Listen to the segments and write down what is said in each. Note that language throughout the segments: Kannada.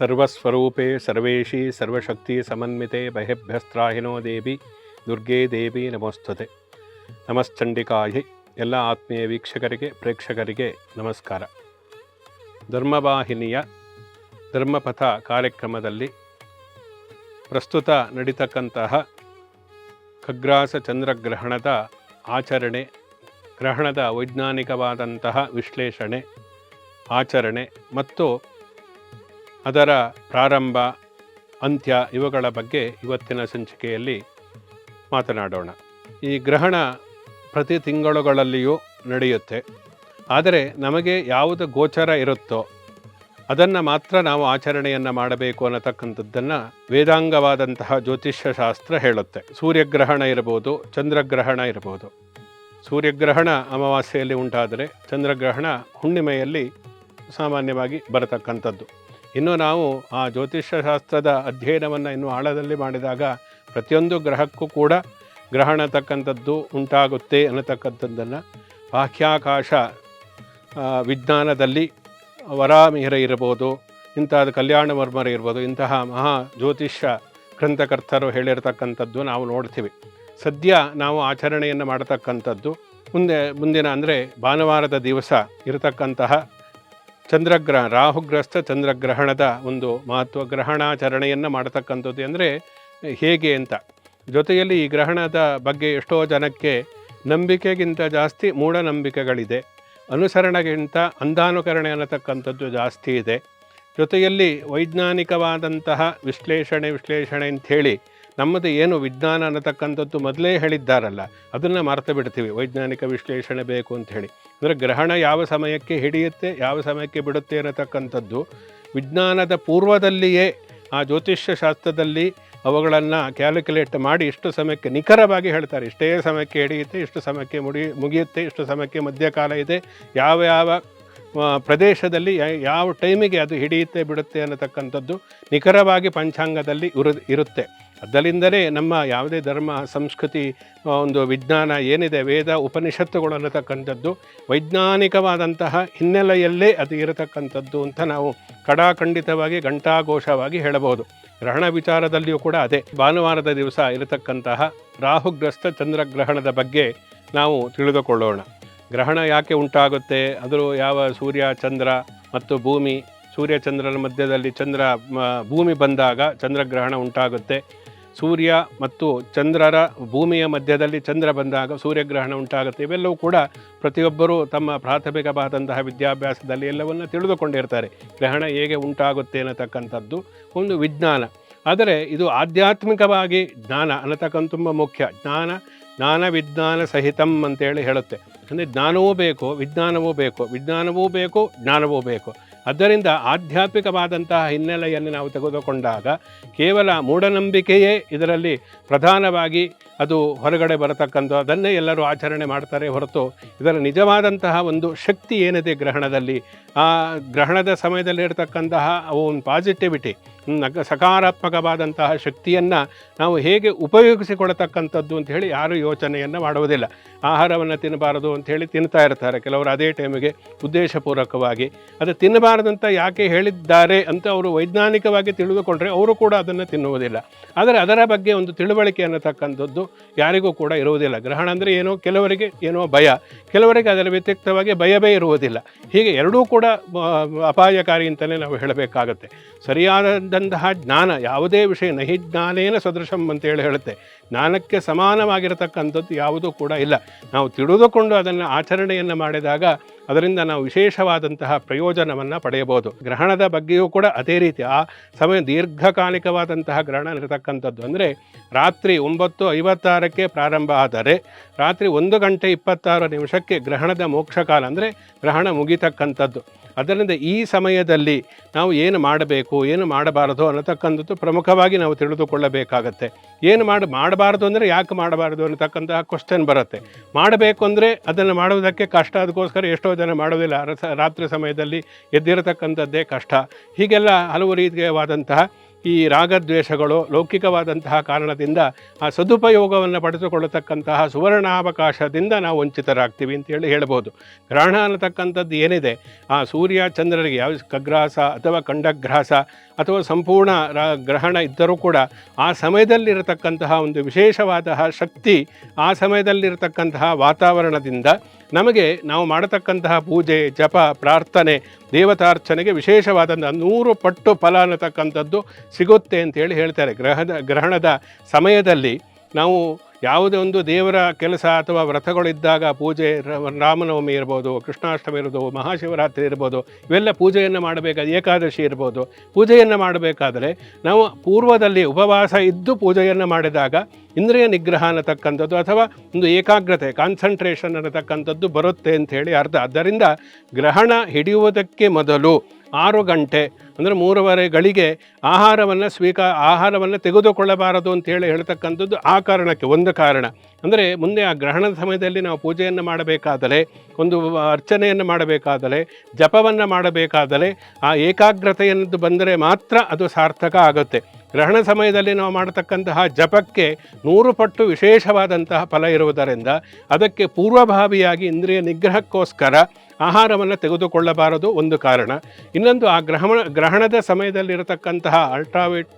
ಸರ್ವಸ್ವರೂಪೇ ಸರ್ವೇಶಿ ಸರ್ವಶಕ್ತಿ ಸಮನ್ವಿತೆ ಬಹೆಭ್ಯಸ್ತ್ರಾಹಿನೋ ದೇವಿ ದುರ್ಗೇ ದೇವಿ ನಮಸ್ತುತೆ. ನಮಶ್ಚಂಡಿಕಾಯಿ ಎಲ್ಲ ಆತ್ಮೀಯ ವೀಕ್ಷಕರಿಗೆ, ಪ್ರೇಕ್ಷಕರಿಗೆ ನಮಸ್ಕಾರ. ಧರ್ಮವಾಹಿನಿಯ ಧರ್ಮಪಥ ಕಾರ್ಯಕ್ರಮದಲ್ಲಿ ಪ್ರಸ್ತುತ ನಡೀತಕ್ಕಂತಹ ಖಗ್ರಾಸ ಚಂದ್ರಗ್ರಹಣದ ಆಚರಣೆ, ಗ್ರಹಣದ ವೈಜ್ಞಾನಿಕವಾದಂತಹ ವಿಶ್ಲೇಷಣೆ, ಆಚರಣೆ ಮತ್ತು ಅದರ ಪ್ರಾರಂಭ, ಅಂತ್ಯ ಇವುಗಳ ಬಗ್ಗೆ ಇವತ್ತಿನ ಸಂಚಿಕೆಯಲ್ಲಿ ಮಾತನಾಡೋಣ. ಈ ಗ್ರಹಣ ಪ್ರತಿ ತಿಂಗಳುಗಳಲ್ಲಿಯೂ ನಡೆಯುತ್ತೆ. ಆದರೆ ನಮಗೆ ಯಾವುದು ಗೋಚರ ಇರುತ್ತೋ, ಅದನ್ನು ಮಾತ್ರ ನಾವು ಆಚರಣೆಯನ್ನು ಮಾಡಬೇಕು ಅನ್ನತಕ್ಕಂಥದ್ದನ್ನು ವೇದಾಂಗವಾದಂತಹ ಜ್ಯೋತಿಷ್ಯ ಶಾಸ್ತ್ರ ಹೇಳುತ್ತೆ. ಸೂರ್ಯಗ್ರಹಣ ಇರ್ಬೋದು, ಚಂದ್ರಗ್ರಹಣ ಇರ್ಬೋದು. ಸೂರ್ಯಗ್ರಹಣ ಅಮಾವಾಸ್ಯೆಯಲ್ಲಿ ಉಂಟಾದರೆ ಚಂದ್ರಗ್ರಹಣ ಹುಣ್ಣಿಮೆಯಲ್ಲಿ ಸಾಮಾನ್ಯವಾಗಿ ಬರತಕ್ಕಂಥದ್ದು. ಇನ್ನು ನಾವು ಆ ಜ್ಯೋತಿಷ್ಯಶಾಸ್ತ್ರದ ಅಧ್ಯಯನವನ್ನು ಇನ್ನು ಆಳದಲ್ಲಿ ಮಾಡಿದಾಗ ಪ್ರತಿಯೊಂದು ಗ್ರಹಕ್ಕೂ ಕೂಡ ಗ್ರಹಣ ತಕ್ಕಂಥದ್ದು ಉಂಟಾಗುತ್ತೆ ಅನ್ನತಕ್ಕಂಥದ್ದನ್ನು ಬಾಹ್ಯಾಕಾಶ ವಿಜ್ಞಾನದಲ್ಲಿ ವರಾಮಿಹಿರ ಇರಬಹುದು ಇಂತಹ ಕಲ್ಯಾಣ ವರ್ಮರ ಇರ್ಬೋದು ಇಂತಹ ಮಹಾ ಜ್ಯೋತಿಷ್ಯ ಗ್ರಂಥಕರ್ತರು ಹೇಳಿರ್ತಕ್ಕಂಥದ್ದು ನಾವು ನೋಡ್ತೀವಿ. ಸದ್ಯ ನಾವು ಆಚರಣೆಯನ್ನು ಮಾಡತಕ್ಕಂಥದ್ದು ಮುಂದೆ, ಮುಂದಿನ ಅಂದರೆ ಭಾನುವಾರದ ದಿವಸ ಇರತಕ್ಕಂತಹ ಚಂದ್ರಗ್ರಹ, ರಾಹುಗ್ರಸ್ತ ಚಂದ್ರಗ್ರಹಣದ ಒಂದು ಮಹತ್ವ ಗ್ರಹಣಾಚರಣೆಯನ್ನು ಮಾಡತಕ್ಕಂಥದ್ದು ಅಂದರೆ ಹೇಗೆ ಅಂತ. ಜೊತೆಯಲ್ಲಿ ಈ ಗ್ರಹಣದ ಬಗ್ಗೆ ಎಷ್ಟೋ ಜನಕ್ಕೆ ನಂಬಿಕೆಗಿಂತ ಜಾಸ್ತಿ ಮೂಢನಂಬಿಕೆಗಳಿದೆ. ಅನುಸರಣೆಗಿಂತ ಅಂಧಾನುಕರಣೆ ಅನ್ನತಕ್ಕಂಥದ್ದು ಜಾಸ್ತಿ ಇದೆ. ಜೊತೆಯಲ್ಲಿ ವೈಜ್ಞಾನಿಕವಾದಂತಹ ವಿಶ್ಲೇಷಣೆ ವಿಶ್ಲೇಷಣೆ ಅಂಥೇಳಿ ನಮ್ಮದು ಏನು ವಿಜ್ಞಾನ ಅನ್ನತಕ್ಕಂಥದ್ದು ಮೊದಲೇ ಹೇಳಿದ್ದಾರಲ್ಲ, ಅದನ್ನು ಮರೆತು ಬಿಡ್ತೀವಿ. ವೈಜ್ಞಾನಿಕ ವಿಶ್ಲೇಷಣೆ ಬೇಕು ಅಂತ ಹೇಳಿ. ಅಂದರೆ ಗ್ರಹಣ ಯಾವ ಸಮಯಕ್ಕೆ ಹಿಡಿಯುತ್ತೆ, ಯಾವ ಸಮಯಕ್ಕೆ ಬಿಡುತ್ತೆ ಅನ್ನತಕ್ಕಂಥದ್ದು ವಿಜ್ಞಾನದ ಪೂರ್ವದಲ್ಲಿಯೇ ಆ ಜ್ಯೋತಿಷ್ಯ ಶಾಸ್ತ್ರದಲ್ಲಿ ಅವುಗಳನ್ನು ಕ್ಯಾಲ್ಕುಲೇಟ್ ಮಾಡಿ ಇಷ್ಟು ಸಮಯಕ್ಕೆ ನಿಖರವಾಗಿ ಹೇಳ್ತಾರೆ. ಇಷ್ಟೇ ಸಮಯಕ್ಕೆ ಹಿಡಿಯುತ್ತೆ, ಇಷ್ಟು ಸಮಯಕ್ಕೆ ಮುಡಿ, ಮುಗಿಯುತ್ತೆ, ಇಷ್ಟು ಸಮಯಕ್ಕೆ ಮಧ್ಯಕಾಲ ಇದೆ. ಯಾವ ಯಾವ ಪ್ರದೇಶದಲ್ಲಿ ಯಾವ ಟೈಮಿಗೆ ಅದು ಹಿಡಿಯುತ್ತೆ, ಬಿಡುತ್ತೆ ಅನ್ನತಕ್ಕಂಥದ್ದು ನಿಖರವಾಗಿ ಪಂಚಾಂಗದಲ್ಲಿ ಇರು, ಇರುತ್ತೆ. ಅದರಿಂದಲೇ ನಮ್ಮ ಯಾವುದೇ ಧರ್ಮ, ಸಂಸ್ಕೃತಿ ಒಂದು ವಿಜ್ಞಾನ ಏನಿದೆ, ವೇದ ಉಪನಿಷತ್ತುಗಳು ಅನ್ನತಕ್ಕಂಥದ್ದು ವೈಜ್ಞಾನಿಕವಾದಂತಹ ಹಿನ್ನೆಲೆಯಲ್ಲೇ ಅದು ಇರತಕ್ಕಂಥದ್ದು ಅಂತ ನಾವು ಕಡಾಖಂಡಿತವಾಗಿ ಘಂಟಾಘೋಷವಾಗಿ ಹೇಳಬಹುದು. ಗ್ರಹಣ ವಿಚಾರದಲ್ಲಿಯೂ ಕೂಡ ಅದೇ. ಭಾನುವಾರದ ದಿವಸ ಇರತಕ್ಕಂತಹ ರಾಹುಗ್ರಸ್ತ ಚಂದ್ರಗ್ರಹಣದ ಬಗ್ಗೆ ನಾವು ತಿಳಿದುಕೊಳ್ಳೋಣ. ಗ್ರಹಣ ಯಾಕೆ ಉಂಟಾಗುತ್ತೆ? ಅದರ ಯಾವ ಸೂರ್ಯ, ಚಂದ್ರ ಮತ್ತು ಭೂಮಿ? ಸೂರ್ಯ, ಚಂದ್ರನ ಮಧ್ಯದಲ್ಲಿ ಚಂದ್ರ ಭೂಮಿ ಬಂದಾಗ ಚಂದ್ರಗ್ರಹಣ ಉಂಟಾಗುತ್ತೆ. ಸೂರ್ಯ ಮತ್ತು ಚಂದ್ರರ ಭೂಮಿಯ ಮಧ್ಯದಲ್ಲಿ ಚಂದ್ರ ಬಂದಾಗ ಸೂರ್ಯಗ್ರಹಣ ಉಂಟಾಗುತ್ತೆ. ಇವೆಲ್ಲವೂ ಕೂಡ ಪ್ರತಿಯೊಬ್ಬರೂ ತಮ್ಮ ಪ್ರಾಥಮಿಕವಾದಂತಹ ವಿದ್ಯಾಭ್ಯಾಸದಲ್ಲಿ ಎಲ್ಲವನ್ನು ತಿಳಿದುಕೊಂಡಿರ್ತಾರೆ. ಗ್ರಹಣ ಹೇಗೆ ಉಂಟಾಗುತ್ತೆ ಅನ್ನತಕ್ಕಂಥದ್ದು ಒಂದು ವಿಜ್ಞಾನ. ಆದರೆ ಇದು ಆಧ್ಯಾತ್ಮಿಕವಾಗಿ ಜ್ಞಾನ ಅನ್ನತಕ್ಕಂಥ ತುಂಬ ಮುಖ್ಯ. ಜ್ಞಾನ ಜ್ಞಾನ ವಿಜ್ಞಾನ ಸಹಿತಂ ಅಂತೇಳಿ ಹೇಳುತ್ತೆ. ಅಂದರೆ ಜ್ಞಾನವೂ ಬೇಕು, ವಿಜ್ಞಾನವೂ ಬೇಕು ವಿಜ್ಞಾನವೂ ಬೇಕು, ಜ್ಞಾನವೂ ಬೇಕು. ಆದ್ದರಿಂದ ಆಧ್ಯಾತ್ಮಿಕವಾದಂತಹ ಹಿನ್ನೆಲೆಯನ್ನು ನಾವು ತೆಗೆದುಕೊಂಡಾಗ ಕೇವಲ ಮೂಢನಂಬಿಕೆಯೇ ಇದರಲ್ಲಿ ಪ್ರಧಾನವಾಗಿ ಅದು ಹೊರಗಡೆ ಬರತಕ್ಕಂಥ, ಅದನ್ನೇ ಎಲ್ಲರೂ ಆಚರಣೆ ಮಾಡ್ತಾರೆ ಹೊರತು ಇದರ ನಿಜವಾದಂತಹ ಒಂದು ಶಕ್ತಿ ಏನಿದೆ ಗ್ರಹಣದಲ್ಲಿ? ಆ ಗ್ರಹಣದ ಸಮಯದಲ್ಲಿ ಇರತಕ್ಕಂತಹ ಒಂದು ಪಾಸಿಟಿವಿಟಿ ಸಕಾರಾತ್ಮಕವಾದಂತಹ ಶಕ್ತಿಯನ್ನು ನಾವು ಹೇಗೆ ಉಪಯೋಗಿಸಿಕೊಳ್ತಕ್ಕಂಥದ್ದು ಅಂತ ಹೇಳಿ ಯಾರೂ ಯೋಚನೆಯನ್ನು ಮಾಡುವುದಿಲ್ಲ. ಆಹಾರವನ್ನು ತಿನ್ನಬಾರದು ಹೇಳಿ ತಿನ್ನುತ್ತಾ ಇರ್ತಾರೆ. ಕೆಲವರು ಅದೇ ಟೈಮಿಗೆ ಉದ್ದೇಶಪೂರ್ವಕವಾಗಿ. ಅದು ತಿನ್ನಬಾರದಂತ ಯಾಕೆ ಹೇಳಿದ್ದಾರೆ ಅಂತ ಅವರು ವೈಜ್ಞಾನಿಕವಾಗಿ ತಿಳಿದುಕೊಂಡ್ರೆ ಅವರು ಕೂಡ ಅದನ್ನು ತಿನ್ನುವುದಿಲ್ಲ. ಆದರೆ ಅದರ ಬಗ್ಗೆ ಒಂದು ತಿಳುವಳಿಕೆ ಅನ್ನತಕ್ಕಂಥದ್ದು ಯಾರಿಗೂ ಕೂಡ ಇರುವುದಿಲ್ಲ. ಗ್ರಹಣ ಅಂದರೆ ಏನೋ ಕೆಲವರಿಗೆ ಏನೋ ಭಯ. ಕೆಲವರಿಗೆ ಅದರ ವ್ಯತಿರಿಕ್ತವಾಗಿ ಭಯವೇ ಇರುವುದಿಲ್ಲ. ಹೀಗೆ ಎರಡೂ ಕೂಡ ಅಪಾಯಕಾರಿ ಅಂತಲೇ ನಾವು ಹೇಳಬೇಕಾಗತ್ತೆ. ಸರಿಯಾದಂತಹ ಜ್ಞಾನ, ಯಾವುದೇ ವಿಷಯ ನಹಿ ಜ್ಞಾನೇನ ಸದೃಶಂ ಅಂತೇಳಿ ಹೇಳುತ್ತೆ. ಜ್ಞಾನಕ್ಕೆ ಸಮಾನವಾಗಿರತಕ್ಕಂಥದ್ದು ಯಾವುದೂ ಕೂಡ ಇಲ್ಲ. ನಾವು ತಿಳಿದುಕೊಂಡು ಅದನ್ನು ಆಚರಣೆಯನ್ನು ಮಾಡಿದಾಗ ಅದರಿಂದ ನಾವು ವಿಶೇಷವಾದಂತಹ ಪ್ರಯೋಜನವನ್ನು ಪಡೆಯಬಹುದು. ಗ್ರಹಣದ ಬಗ್ಗೆಯೂ ಕೂಡ ಅದೇ ರೀತಿ. ಆ ಸಮಯ ದೀರ್ಘಕಾಲಿಕವಾದಂತಹ ಗ್ರಹಣ ಇರತಕ್ಕಂಥದ್ದು ಅಂದರೆ ರಾತ್ರಿ ಒಂಬತ್ತು ಐವತ್ತಾರಕ್ಕೆ ಪ್ರಾರಂಭ ಆದರೆ ರಾತ್ರಿ ಒಂದು ಗಂಟೆ ಇಪ್ಪತ್ತಾರು ನಿಮಿಷಕ್ಕೆ ಗ್ರಹಣದ ಮೋಕ್ಷಕಾಲ ಅಂದರೆ ಗ್ರಹಣ ಮುಗಿತಕ್ಕಂಥದ್ದು. ಅದರಿಂದ ಈ ಸಮಯದಲ್ಲಿ ನಾವು ಏನು ಮಾಡಬೇಕು, ಏನು ಮಾಡಬಾರದು ಅನ್ನತಕ್ಕಂಥದ್ದು ಪ್ರಮುಖವಾಗಿ ನಾವು ತಿಳಿದುಕೊಳ್ಳಬೇಕಾಗತ್ತೆ. ಏನು ಮಾಡಿ, ಮಾಡಬಾರದು ಅಂದರೆ ಯಾಕೆ ಮಾಡಬಾರದು ಅನ್ನತಕ್ಕಂತಹ ಕ್ವಶನ್ ಬರುತ್ತೆ. ಮಾಡಬೇಕು ಅಂದರೆ ಅದನ್ನು ಮಾಡುವುದಕ್ಕೆ ಕಷ್ಟ, ಅದಕ್ಕೋಸ್ಕರ ಎಷ್ಟೋ ಜನ ಮಾಡೋದಿಲ್ಲ ರಾತ್ರಿ ಸಮಯದಲ್ಲಿ ಎದ್ದಿರತಕ್ಕಂಥದ್ದೇ ಕಷ್ಟ. ಹೀಗೆಲ್ಲ ಹಲವು ರೀತಿಯವಾದಂತಹ ಈ ರಾಗದ್ವೇಷಗಳು ಲೌಕಿಕವಾದಂತಹ ಕಾರಣದಿಂದ ಆ ಸದುಪಯೋಗವನ್ನು ಪಡೆದುಕೊಳ್ಳತಕ್ಕಂತಹ ಸುವರ್ಣಾವಕಾಶದಿಂದ ನಾವು ವಂಚಿತರಾಗ್ತೀವಿ ಅಂತೇಳಿ ಹೇಳ್ಬೋದು. ಗ್ರಹಣ ಅನ್ನತಕ್ಕಂಥದ್ದು ಏನಿದೆ? ಆ ಸೂರ್ಯ ಚಂದ್ರರಿಗೆ ಯಾವ ಕಗ್ರಾಸ ಅಥವಾ ಖಂಡಗ್ರಾಸ ಅಥವಾ ಸಂಪೂರ್ಣ ಗ್ರಹಣ ಇದ್ದರೂ ಕೂಡ ಆ ಸಮಯದಲ್ಲಿರತಕ್ಕಂತಹ ಒಂದು ವಿಶೇಷವಾದ ಶಕ್ತಿ ಆ ಸಮಯದಲ್ಲಿರತಕ್ಕಂತಹ ವಾತಾವರಣದಿಂದ ನಮಗೆ ನಾವು ಮಾಡತಕ್ಕಂತಹ ಪೂಜೆ, ಜಪ, ಪ್ರಾರ್ಥನೆ, ದೇವತಾರ್ಚನೆಗೆ ವಿಶೇಷವಾದಂಥ ನೂರು ಪಟ್ಟು ಫಲ ಅನ್ನತಕ್ಕಂಥದ್ದು ಸಿಗುತ್ತೆ ಅಂತೇಳಿ ಹೇಳ್ತಾರೆ. ಗ್ರಹದ, ಗ್ರಹಣದ ಸಮಯದಲ್ಲಿ ನಾವು ಯಾವುದೇ ಒಂದು ದೇವರ ಕೆಲಸ ಅಥವಾ ವ್ರತಗಳಿದ್ದಾಗ ಪೂಜೆ ರಾಮನವಮಿ ಇರ್ಬೋದು, ಕೃಷ್ಣಾಷ್ಟಮಿ ಇರ್ಬೋದು, ಮಹಾಶಿವರಾತ್ರಿ ಇರ್ಬೋದು, ಇವೆಲ್ಲ ಪೂಜೆಯನ್ನು ಮಾಡಬೇಕಾದ, ಏಕಾದಶಿ ಇರ್ಬೋದು, ಪೂಜೆಯನ್ನು ಮಾಡಬೇಕಾದರೆ ನಾವು ಪೂರ್ವದಲ್ಲಿ ಉಪವಾಸ ಇದ್ದು ಪೂಜೆಯನ್ನು ಮಾಡಿದಾಗ ಇಂದ್ರಿಯ ನಿಗ್ರಹ ಅನ್ನತಕ್ಕಂಥದ್ದು ಅಥವಾ ಒಂದು ಏಕಾಗ್ರತೆ ಕಾನ್ಸಂಟ್ರೇಷನ್ ಅನ್ನತಕ್ಕಂಥದ್ದು ಬರುತ್ತೆ ಅಂತ ಹೇಳಿ ಅರ್ಥ. ಆದ್ದರಿಂದ ಗ್ರಹಣ ಹಿಡಿಯುವುದಕ್ಕೆ ಮೊದಲು ಆರು ಗಂಟೆ, ಅಂದರೆ ಮೂರುವರೆ ಗಳಿಗೆ ಆಹಾರವನ್ನು ಸ್ವೀಕಾರ ಆಹಾರವನ್ನು ತೆಗೆದುಕೊಳ್ಳಬಾರದು ಅಂತೇಳಿ ಹೇಳ್ತಕ್ಕಂಥದ್ದು ಆ ಕಾರಣಕ್ಕೆ, ಒಂದು ಕಾರಣ. ಅಂದರೆ ಮುಂದೆ ಆ ಗ್ರಹಣದ ಸಮಯದಲ್ಲಿ ನಾವು ಪೂಜೆಯನ್ನು ಮಾಡಬೇಕಾದರೆ, ಒಂದು ಅರ್ಚನೆಯನ್ನು ಮಾಡಬೇಕಾದರೆ, ಜಪವನ್ನು ಮಾಡಬೇಕಾದರೆ, ಆ ಏಕಾಗ್ರತೆಯನ್ನು ಬಂದರೆ ಮಾತ್ರ ಅದು ಸಾರ್ಥಕ ಆಗುತ್ತೆ. ಗ್ರಹಣ ಸಮಯದಲ್ಲಿ ನಾವು ಮಾಡತಕ್ಕಂತಹ ಜಪಕ್ಕೆ ನೂರು ಪಟ್ಟು ವಿಶೇಷವಾದಂತಹ ಫಲ ಇರುವುದರಿಂದ, ಅದಕ್ಕೆ ಪೂರ್ವಭಾವಿಯಾಗಿ ಇಂದ್ರಿಯ ನಿಗ್ರಹಕ್ಕೋಸ್ಕರ ಆಹಾರವನ್ನು ತೆಗೆದುಕೊಳ್ಳಬಾರದು ಒಂದು ಕಾರಣ. ಇನ್ನೊಂದು ಆ ಗ್ರಹಣ ಗ್ರಹಣದ ಸಮಯದಲ್ಲಿರತಕ್ಕಂತಹ ಅಲ್ಟ್ರಾವೇಟ್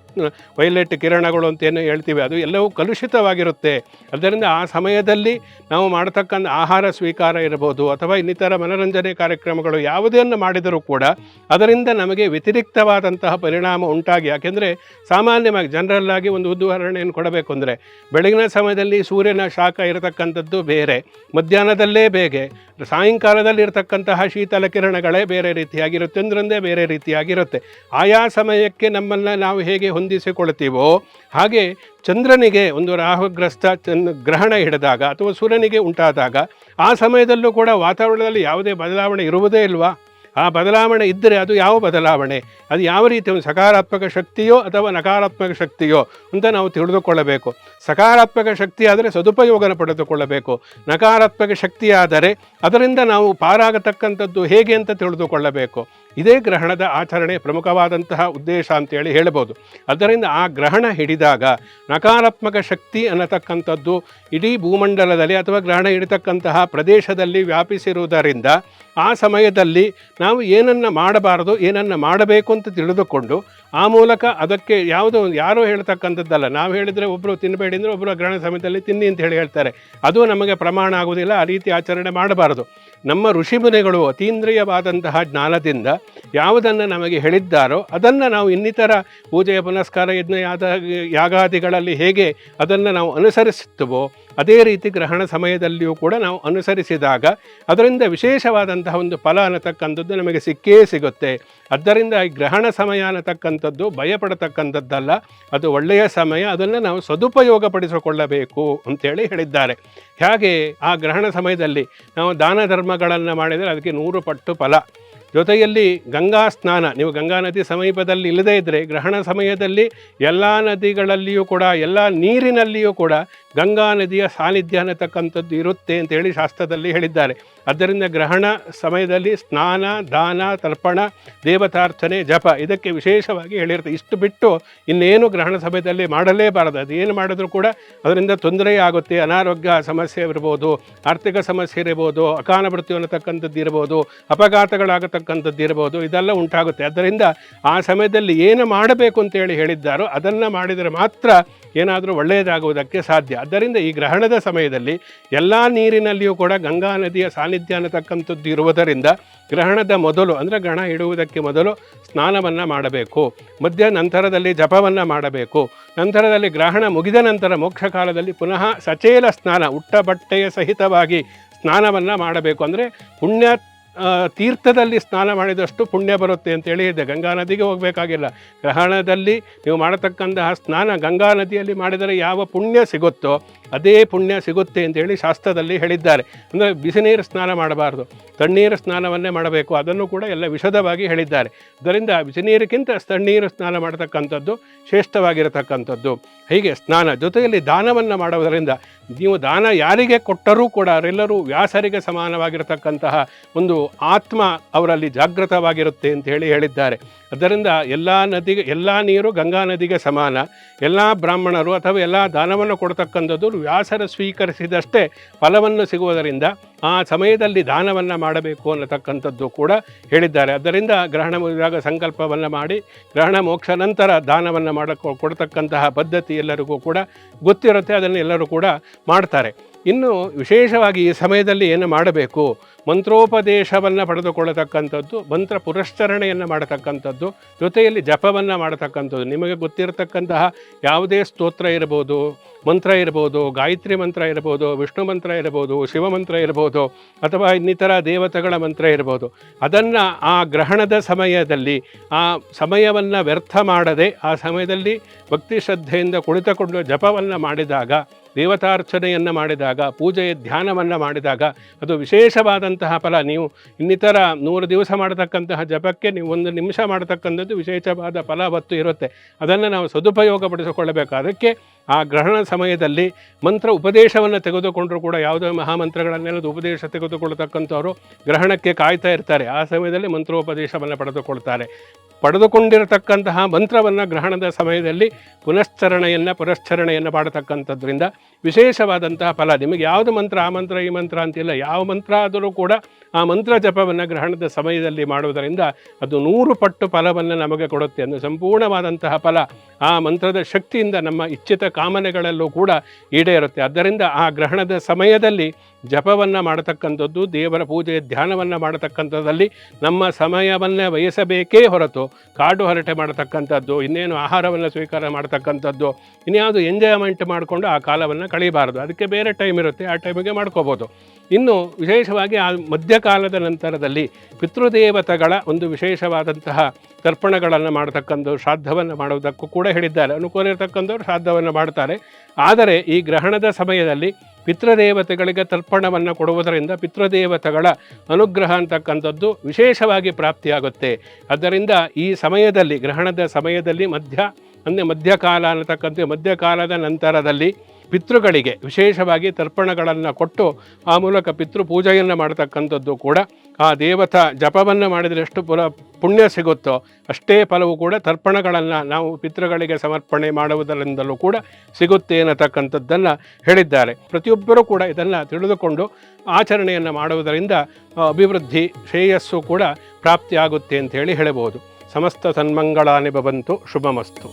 ವೈಲೆಟ್ ಕಿರಣಗಳು ಅಂತ ಏನು ಹೇಳ್ತೀವಿ, ಅದು ಎಲ್ಲವೂ ಕಲುಷಿತವಾಗಿರುತ್ತೆ. ಅದರಿಂದ ಆ ಸಮಯದಲ್ಲಿ ನಾವು ಮಾಡತಕ್ಕಂಥ ಆಹಾರ ಸ್ವೀಕಾರ ಇರಬಹುದು ಅಥವಾ ಇನ್ನಿತರ ಮನರಂಜನೆ ಕಾರ್ಯಕ್ರಮಗಳು ಯಾವುದನ್ನು ಮಾಡಿದರೂ ಕೂಡ ಅದರಿಂದ ನಮಗೆ ವ್ಯತಿರಿಕ್ತವಾದಂತಹ ಪರಿಣಾಮ ಉಂಟಾಗಿ, ಯಾಕೆಂದರೆ ಸಾಮಾನ್ಯವಾಗಿ ಜನರಲ್ ಆಗಿ ಒಂದು ಉದಾಹರಣೆಯನ್ನು ಕೊಡಬೇಕು ಅಂದರೆ ಬೆಳಗಿನ ಸಮಯದಲ್ಲಿ ಸೂರ್ಯನ ಶಾಖ ಇರತಕ್ಕಂಥದ್ದು ಬೇರೆ, ಮಧ್ಯಾಹ್ನದಲ್ಲೇ ಬೇಗೆ, ಸಾಯಂಕಾಲದಲ್ಲಿ ಇರತಕ್ಕಂತಹ ಶೀತಲ ಕಿರಣಗಳೇ ಬೇರೆ ರೀತಿಯಾಗಿರುತ್ತೆ ಅಂದ್ರಂದೇ ಬೇರೆ ರೀತಿಯಾಗಿರುತ್ತೆ. ಆಯಾ ಸಮಯಕ್ಕೆ ನಮ್ಮನ್ನು ನಾವು ಹೇಗೆ ಹೊಂದಿಸಿಕೊಳ್ತೀವೋ ಹಾಗೆ ಚಂದ್ರನಿಗೆ ಒಂದು ರಾಹುಗ್ರಸ್ತ ಚಂದ್ ಗ್ರಹಣ ಹಿಡಿದಾಗ ಅಥವಾ ಸೂರ್ಯನಿಗೆ ಉಂಟಾದಾಗ ಆ ಸಮಯದಲ್ಲೂ ಕೂಡ ವಾತಾವರಣದಲ್ಲಿ ಯಾವುದೇ ಬದಲಾವಣೆ ಇರುವುದೇ ಇಲ್ವಾ? ಆ ಬದಲಾವಣೆ ಇದ್ದರೆ ಅದು ಯಾವ ಬದಲಾವಣೆ? ಅದು ಯಾವ ರೀತಿ ಒಂದು ಸಕಾರಾತ್ಮಕ ಶಕ್ತಿಯೋ ಅಥವಾ ನಕಾರಾತ್ಮಕ ಶಕ್ತಿಯೋ ಅಂತ ನಾವು ತಿಳಿದುಕೊಳ್ಳಬೇಕು. ಸಕಾರಾತ್ಮಕ ಶಕ್ತಿ ಆದರೆ ಸದುಪಯೋಗನ ಪಡೆದುಕೊಳ್ಳಬೇಕು. ನಕಾರಾತ್ಮಕ ಶಕ್ತಿಯಾದರೆ ಅದರಿಂದ ನಾವು ಪಾರಾಗತಕ್ಕಂಥದ್ದು ಹೇಗೆ ಅಂತ ತಿಳಿದುಕೊಳ್ಳಬೇಕು. ಇದೇ ಗ್ರಹಣದ ಆಚರಣೆ ಪ್ರಮುಖವಾದಂತಹ ಉದ್ದೇಶ ಅಂತೇಳಿ ಹೇಳ್ಬೋದು ಅದರಿಂದ ಆ ಗ್ರಹಣ ಹಿಡಿದಾಗ ನಕಾರಾತ್ಮಕ ಶಕ್ತಿ ಅನ್ನತಕ್ಕಂಥದ್ದು ಇಡೀ ಭೂಮಂಡಲದಲ್ಲಿ ಅಥವಾ ಗ್ರಹಣ ಹಿಡಿತಕ್ಕಂತಹ ಪ್ರದೇಶದಲ್ಲಿ ವ್ಯಾಪಿಸಿರುವುದರಿಂದ ಆ ಸಮಯದಲ್ಲಿ ನಾವು ಏನನ್ನು ಮಾಡಬಾರದು, ಏನನ್ನು ಮಾಡಬೇಕು ಅಂತ ತಿಳಿದುಕೊಂಡು ಆ ಮೂಲಕ ಅದಕ್ಕೆ ಯಾವುದೋ ಒಂದು, ಯಾರೋ ಹೇಳ್ತಕ್ಕಂಥದ್ದಲ್ಲ. ನಾವು ಹೇಳಿದರೆ ಒಬ್ಬರು ತಿನ್ನಬೇಡಿ ಅಂದರೆ ಒಬ್ಬರು ಗ್ರಹಣ ಸಮಯದಲ್ಲಿ ತಿನ್ನಿ ಅಂತ ಹೇಳಿ ಹೇಳ್ತಾರೆ. ಅದು ನಮಗೆ ಪ್ರಮಾಣ ಆಗುವುದಿಲ್ಲ, ಆ ರೀತಿ ಆಚರಣೆ ಮಾಡಬಾರದು. ನಮ್ಮ ಋಷಿಮುನಿಗಳು ಅತೀಂದ್ರಿಯವಾದಂತಹ ಜ್ಞಾನದಿಂದ ಯಾವುದನ್ನು ನಮಗೆ ಹೇಳಿದ್ದಾರೋ ಅದನ್ನು ನಾವು ಇನ್ನಿತರ ಪೂಜೆಯ ಪುನಸ್ಕಾರ ಯಜ್ಞ ಯಾದ, ಯಾಗಾದಿಗಳಲ್ಲಿ ಹೇಗೆ ಅದನ್ನು ನಾವು ಅನುಸರಿಸುತ್ತವೋ ಅದೇ ರೀತಿ ಗ್ರಹಣ ಸಮಯದಲ್ಲಿಯೂ ಕೂಡ ನಾವು ಅನುಸರಿಸಿದಾಗ ಅದರಿಂದ ವಿಶೇಷವಾದಂತಹ ಒಂದು ಫಲ ಅನ್ನತಕ್ಕಂಥದ್ದು ನಮಗೆ ಸಿಕ್ಕೇ ಸಿಗುತ್ತೆ. ಆದ್ದರಿಂದ ಈ ಗ್ರಹಣ ಸಮಯ ಅನ್ನತಕ್ಕಂಥದ್ದು ಭಯಪಡತಕ್ಕಂಥದ್ದಲ್ಲ, ಅದು ಒಳ್ಳೆಯ ಸಮಯ, ಅದನ್ನು ನಾವು ಸದುಪಯೋಗಪಡಿಸಿಕೊಳ್ಳಬೇಕು ಅಂತೇಳಿ ಹೇಳಿದ್ದಾರೆ. ಹಾಗೆ ಆ ಗ್ರಹಣ ಸಮಯದಲ್ಲಿ ನಾವು ದಾನ ಧರ್ಮಗಳನ್ನು ಮಾಡಿದರೆ ಅದಕ್ಕೆ ನೂರು ಪಟ್ಟು ಫಲ. ಜೊತೆಯಲ್ಲಿ ಗಂಗಾ ಸ್ನಾನ. ನೀವು ಗಂಗಾ ನದಿ ಸಮೀಪದಲ್ಲಿ ಇಲ್ಲದೇ ಇದ್ದರೆ ಗ್ರಹಣ ಸಮಯದಲ್ಲಿ ಎಲ್ಲ ನದಿಗಳಲ್ಲಿಯೂ ಕೂಡ, ಎಲ್ಲ ನೀರಿನಲ್ಲಿಯೂ ಕೂಡ ಗಂಗಾ ನದಿಯ ಸಾನ್ನಿಧ್ಯ ಅನ್ನತಕ್ಕಂಥದ್ದು ಇರುತ್ತೆ ಅಂತೇಳಿ ಶಾಸ್ತ್ರದಲ್ಲಿ ಹೇಳಿದ್ದಾರೆ. ಆದ್ದರಿಂದ ಗ್ರಹಣ ಸಮಯದಲ್ಲಿ ಸ್ನಾನ, ದಾನ, ತರ್ಪಣ, ದೇವತಾರ್ಚನೆ, ಜಪ ಇದಕ್ಕೆ ವಿಶೇಷವಾಗಿ ಹೇಳಿರುತ್ತೆ. ಇಷ್ಟು ಬಿಟ್ಟು ಇನ್ನೇನು ಗ್ರಹಣ ಸಮಯದಲ್ಲಿ ಮಾಡಲೇಬಾರದು. ಅದು ಏನು ಮಾಡಿದ್ರೂ ಕೂಡ ಅದರಿಂದ ತೊಂದರೆ ಆಗುತ್ತೆ. ಅನಾರೋಗ್ಯ ಸಮಸ್ಯೆ ಇರ್ಬೋದು, ಆರ್ಥಿಕ ಸಮಸ್ಯೆ ಇರ್ಬೋದು ಮೃತ್ಯು ಅನ್ನತಕ್ಕಂಥದ್ದು ಇರ್ಬೋದು ಅಪಘಾತಗಳಾಗತಕ್ಕಂಥದ್ದು ಇರಬಹುದು, ಇದೆಲ್ಲ ಉಂಟಾಗುತ್ತೆ. ಅದರಿಂದ ಆ ಸಮಯದಲ್ಲಿ ಏನು ಮಾಡಬೇಕು ಅಂತೇಳಿ ಹೇಳಿದ್ದಾರೋ ಅದನ್ನು ಮಾಡಿದರೆ ಮಾತ್ರ ಏನಾದರೂ ಒಳ್ಳೆಯದಾಗುವುದಕ್ಕೆ ಸಾಧ್ಯ. ಆದ್ದರಿಂದ ಈ ಗ್ರಹಣದ ಸಮಯದಲ್ಲಿ ಎಲ್ಲ ನೀರಿನಲ್ಲಿಯೂ ಕೂಡ ಗಂಗಾ ನದಿಯ ಸಾನ್ನಿಧ್ಯ ಅನ್ನತಕ್ಕಂಥದ್ದು ಇರುವುದರಿಂದ ಗ್ರಹಣದ ಮೊದಲು, ಅಂದರೆ ಗ್ರಹಣ ಇಡುವುದಕ್ಕೆ ಮೊದಲು ಸ್ನಾನವನ್ನು ಮಾಡಬೇಕು. ಮಧ್ಯ ನಂತರದಲ್ಲಿ ಜಪವನ್ನು ಮಾಡಬೇಕು. ನಂತರದಲ್ಲಿ ಗ್ರಹಣ ಮುಗಿದ ನಂತರ ಮೋಕ್ಷ ಕಾಲದಲ್ಲಿ ಪುನಃ ಸಚೇಲ ಸ್ನಾನ ಉಟ್ಟ ಬಟ್ಟೆಯ ಸಹಿತವಾಗಿ ಸ್ನಾನವನ್ನು ಮಾಡಬೇಕು. ಅಂದರೆ ಪುಣ್ಯ ತೀರ್ಥದಲ್ಲಿ ಸ್ನಾನ ಮಾಡಿದಷ್ಟು ಪುಣ್ಯ ಬರುತ್ತೆ ಅಂತ ಹೇಳಿದೆ ಗಂಗಾ ನದಿಗೆ ಹೋಗಬೇಕಾಗಿಲ್ಲ. ಗ್ರಹಣದಲ್ಲಿ ನೀವು ಮಾಡತಕ್ಕಂತಹ ಸ್ನಾನ ಗಂಗಾ ನದಿಯಲ್ಲಿ ಮಾಡಿದರೆ ಯಾವ ಪುಣ್ಯ ಸಿಗುತ್ತೋ ಅದೇ ಪುಣ್ಯ ಸಿಗುತ್ತೆ ಅಂತೇಳಿ ಶಾಸ್ತ್ರದಲ್ಲಿ ಹೇಳಿದ್ದಾರೆ. ಅಂದರೆ ಬಿಸಿನೀರು ಸ್ನಾನ ಮಾಡಬಾರ್ದು. ತಣ್ಣೀರು ಸ್ನಾನವನ್ನೇ ಮಾಡಬೇಕು. ಅದನ್ನು ಕೂಡ ಎಲ್ಲ ವಿಷದವಾಗಿ ಹೇಳಿದ್ದಾರೆ. ಅದರಿಂದ ಬಿಸಿನೀರಿಗಿಂತ ತಣ್ಣೀರು ಸ್ನಾನ ಮಾಡತಕ್ಕಂಥದ್ದು ಶ್ರೇಷ್ಠವಾಗಿರತಕ್ಕಂಥದ್ದು. ಹೀಗೆ ಸ್ನಾನ ಜೊತೆಯಲ್ಲಿ ದಾನವನ್ನು ಮಾಡುವುದರಿಂದ ನೀವು ದಾನ ಯಾರಿಗೆ ಕೊಟ್ಟರೂ ಕೂಡ ಅವರೆಲ್ಲರೂ ವ್ಯಾಸರಿಗೆ ಸಮಾನವಾಗಿರತಕ್ಕಂತಹ ಒಂದು ಆತ್ಮ ಅವರಲ್ಲಿ ಜಾಗೃತವಾಗಿರುತ್ತೆ ಅಂತ ಹೇಳಿ ಹೇಳಿದ್ದಾರೆ. ಅದರಿಂದ ಎಲ್ಲ ನದಿಗೆ, ಎಲ್ಲ ನೀರು ಗಂಗಾ ನದಿಗೆ ಸಮಾನ. ಎಲ್ಲ ಬ್ರಾಹ್ಮಣರು ಅಥವಾ ಎಲ್ಲ ದಾನವನ್ನು ಕೊಡ್ತಕ್ಕಂಥದ್ದು ವ್ಯಾಸರ ಸ್ವೀಕರಿಸಿದಷ್ಟೇ ಫಲವನ್ನು ಸಿಗುವುದರಿಂದ ಆ ಸಮಯದಲ್ಲಿ ದಾನವನ್ನು ಮಾಡಬೇಕು ಅನ್ನತಕ್ಕಂಥದ್ದು ಕೂಡ ಹೇಳಿದ್ದಾರೆ. ಅದರಿಂದ ಗ್ರಹಣ ಮುಗಿದಾಗ ಸಂಕಲ್ಪವನ್ನು ಮಾಡಿ, ಗ್ರಹಣ ಮೋಕ್ಷ ನಂತರ ದಾನವನ್ನು ಮಾಡ ಕೊಡ್ತಕ್ಕಂತಹ ಪದ್ಧತಿ ಎಲ್ಲರಿಗೂ ಕೂಡ ಗೊತ್ತಿರುತ್ತೆ. ಅದನ್ನು ಎಲ್ಲರೂ ಕೂಡ ಮಾಡ್ತಾರೆ. ಇನ್ನು ವಿಶೇಷವಾಗಿ ಈ ಸಮಯದಲ್ಲಿ ಏನು ಮಾಡಬೇಕು? ಮಂತ್ರೋಪದೇಶವನ್ನು ಪಡೆದುಕೊಳ್ಳತಕ್ಕಂಥದ್ದು, ಮಂತ್ರ ಪುರಶ್ಚರಣೆಯನ್ನು ಮಾಡತಕ್ಕಂಥದ್ದು, ಜೊತೆಯಲ್ಲಿ ಜಪವನ್ನು ಮಾಡತಕ್ಕಂಥದ್ದು. ನಿಮಗೆ ಗೊತ್ತಿರತಕ್ಕಂತಹ ಯಾವುದೇ ಸ್ತೋತ್ರ ಇರ್ಬೋದು ಮಂತ್ರ ಇರ್ಬೋದು ಗಾಯತ್ರಿ ಮಂತ್ರ ಇರ್ಬೋದು ವಿಷ್ಣು ಮಂತ್ರ ಇರ್ಬೋದು ಶಿವ ಮಂತ್ರ ಇರ್ಬೋದು ಅಥವಾ ಇನ್ನಿತರ ದೇವತೆಗಳ ಮಂತ್ರ ಇರ್ಬೋದು ಅದನ್ನು ಆ ಗ್ರಹಣದ ಸಮಯದಲ್ಲಿ, ಆ ಸಮಯವನ್ನು ವ್ಯರ್ಥ ಮಾಡದೆ, ಆ ಸಮಯದಲ್ಲಿ ಭಕ್ತಿ ಶ್ರದ್ಧೆಯಿಂದ ಕುಳಿತುಕೊಂಡು ಜಪವನ್ನು ಮಾಡಿದಾಗ ದೇವತಾರ್ಚನೆಯನ್ನು ಮಾಡಿದಾಗ, ಪೂಜೆಯ ಧ್ಯಾನವನ್ನು ಮಾಡಿದಾಗ, ಅದು ವಿಶೇಷವಾದಂತಹ ಫಲ. ನೀವು ಇನ್ನಿತರ ನೂರು ದಿವಸ ಮಾಡತಕ್ಕಂತಹ ಜಪಕ್ಕೆ ನೀವು ಒಂದು ನಿಮಿಷ ಮಾಡತಕ್ಕಂಥದ್ದು ವಿಶೇಷವಾದ ಫಲ ಅವತ್ತು ಇರುತ್ತೆ. ಅದನ್ನು ನಾವು ಸದುಪಯೋಗಪಡಿಸಿಕೊಳ್ಳಬೇಕು. ಅದಕ್ಕೆ ಆ ಗ್ರಹಣ ಸಮಯದಲ್ಲಿ ಮಂತ್ರ ಉಪದೇಶವನ್ನು ತೆಗೆದುಕೊಂಡರೂ ಕೂಡ ಯಾವುದೇ ಮಹಾಮಂತ್ರಗಳನ್ನೆಲ್ಲದು ಉಪದೇಶ ತೆಗೆದುಕೊಳ್ಳತಕ್ಕಂಥವರು ಗ್ರಹಣಕ್ಕೆ ಕಾಯ್ತಾ ಇರ್ತಾರೆ. ಆ ಸಮಯದಲ್ಲಿ ಮಂತ್ರೋಪದೇಶವನ್ನು ಪಡೆದುಕೊಳ್ತಾರೆ. ಪಡೆದುಕೊಂಡಿರತಕ್ಕಂತಹ ಮಂತ್ರವನ್ನು ಗ್ರಹಣದ ಸಮಯದಲ್ಲಿ ಪುನಶ್ಚರಣೆಯನ್ನು ಪುನಶ್ಚರಣೆಯನ್ನು ಮಾಡತಕ್ಕಂಥದ್ರಿಂದ ವಿಶೇಷವಾದಂತಹ ಫಲ. ನಿಮಗೆ ಯಾವುದು ಮಂತ್ರ, ಆ ಮಂತ್ರ, ಈ ಮಂತ್ರ ಅಂತಿಲ್ಲ. ಯಾವ ಮಂತ್ರ ಆದರೂ ಕೂಡ ಆ ಮಂತ್ರ ಜಪವನ್ನು ಗ್ರಹಣದ ಸಮಯದಲ್ಲಿ ಮಾಡುವುದರಿಂದ ಅದು ನೂರು ಪಟ್ಟು ಫಲವನ್ನು ನಮಗೆ ಕೊಡುತ್ತೆ. ಅಂದರೆ ಸಂಪೂರ್ಣವಾದಂತಹ ಫಲ ಆ ಮಂತ್ರದ ಶಕ್ತಿಯಿಂದ ನಮ್ಮ ಇಚ್ಛಿತ ಕಾಮನೆಗಳಲ್ಲೂ ಕೂಡ ಈಡೇರುತ್ತೆ. ಆದ್ದರಿಂದ ಆ ಗ್ರಹಣದ ಸಮಯದಲ್ಲಿ ಜಪವನ್ನು ಮಾಡತಕ್ಕಂಥದ್ದು, ದೇವರ ಪೂಜೆ ಧ್ಯಾನವನ್ನು ಮಾಡತಕ್ಕಂಥದ್ದಲ್ಲಿ ನಮ್ಮ ಸಮಯವನ್ನು ವಹಿಸಬೇಕೇ ಹೊರತು ಕಾಡು ಹರಟೆ ಮಾಡತಕ್ಕಂಥದ್ದು, ಇನ್ನೇನು ಆಹಾರವನ್ನು ಸ್ವೀಕಾರ ಮಾಡತಕ್ಕಂಥದ್ದು, ಇನ್ಯಾವುದು ಎಂಜಾಯ್ಮೆಂಟ್ ಮಾಡಿಕೊಂಡು ಆ ಕಾಲವನ್ನು ಕಳೀಬಾರದು. ಅದಕ್ಕೆ ಬೇರೆ ಟೈಮ್ ಇರುತ್ತೆ, ಆ ಟೈಮಿಗೆ ಮಾಡ್ಕೋಬೋದು. ಇನ್ನು ವಿಶೇಷವಾಗಿ ಆ ಮಧ್ಯಕಾಲದ ನಂತರದಲ್ಲಿ ಪಿತೃದೇವತೆಗಳ ಒಂದು ವಿಶೇಷವಾದಂತಹ ತರ್ಪಣಗಳನ್ನು ಮಾಡತಕ್ಕಂಥ ಶ್ರಾದ್ದವನ್ನು ಮಾಡುವುದಕ್ಕೂ ಕೂಡ ಹೇಳಿದ್ದಾರೆ. ಅನುಕೂಲ ಇರತಕ್ಕಂಥವ್ರು ಶ್ರಾದ್ದವನ್ನು ಮಾಡ್ತಾರೆ. ಆದರೆ ಈ ಗ್ರಹಣದ ಸಮಯದಲ್ಲಿ ಪಿತೃದೇವತೆಗಳಿಗೆ ತರ್ಪಣವನ್ನು ಕೊಡುವುದರಿಂದ ಪಿತೃದೇವತೆಗಳ ಅನುಗ್ರಹ ಅಂತಕ್ಕಂಥದ್ದು ವಿಶೇಷವಾಗಿ ಪ್ರಾಪ್ತಿಯಾಗುತ್ತೆ. ಆದ್ದರಿಂದ ಈ ಸಮಯದಲ್ಲಿ, ಗ್ರಹಣದ ಸಮಯದಲ್ಲಿ ಮಧ್ಯ, ಅಂದರೆ ಮಧ್ಯಕಾಲ ಅನ್ನತಕ್ಕಂಥ ಮಧ್ಯಕಾಲದ ನಂತರದಲ್ಲಿ ಪಿತೃಗಳಿಗೆ, ವಿಶೇಷವಾಗಿ ತರ್ಪಣಗಳನ್ನು ಕೊಟ್ಟು ಆ ಮೂಲಕ ಪಿತೃ ಪೂಜೆಯನ್ನು ಮಾಡತಕ್ಕಂಥದ್ದು ಕೂಡ ಆ ದೇವತಾ ಜಪವನ್ನು ಮಾಡಿದರೆ ಎಷ್ಟು ಪುರ ಪುಣ್ಯ ಸಿಗುತ್ತೋ ಅಷ್ಟೇ ಫಲವು ಕೂಡ ತರ್ಪಣಗಳನ್ನು ನಾವು ಪಿತೃಗಳಿಗೆ ಸಮರ್ಪಣೆ ಮಾಡುವುದರಿಂದಲೂ ಕೂಡ ಸಿಗುತ್ತೆ ಅನ್ನತಕ್ಕಂಥದ್ದನ್ನು ಹೇಳಿದ್ದಾರೆ. ಪ್ರತಿಯೊಬ್ಬರೂ ಕೂಡ ಇದನ್ನು ತಿಳಿದುಕೊಂಡು ಆಚರಣೆಯನ್ನು ಮಾಡುವುದರಿಂದ ಅಭಿವೃದ್ಧಿ ಶ್ರೇಯಸ್ಸು ಕೂಡ ಪ್ರಾಪ್ತಿಯಾಗುತ್ತೆ ಅಂತ ಹೇಳಿ ಹೇಳಬಹುದು. ಸಮಸ್ತ ಸನ್ಮಂಗಳಾನಿ ಭವಂತು, ಶುಭಮಸ್ತು.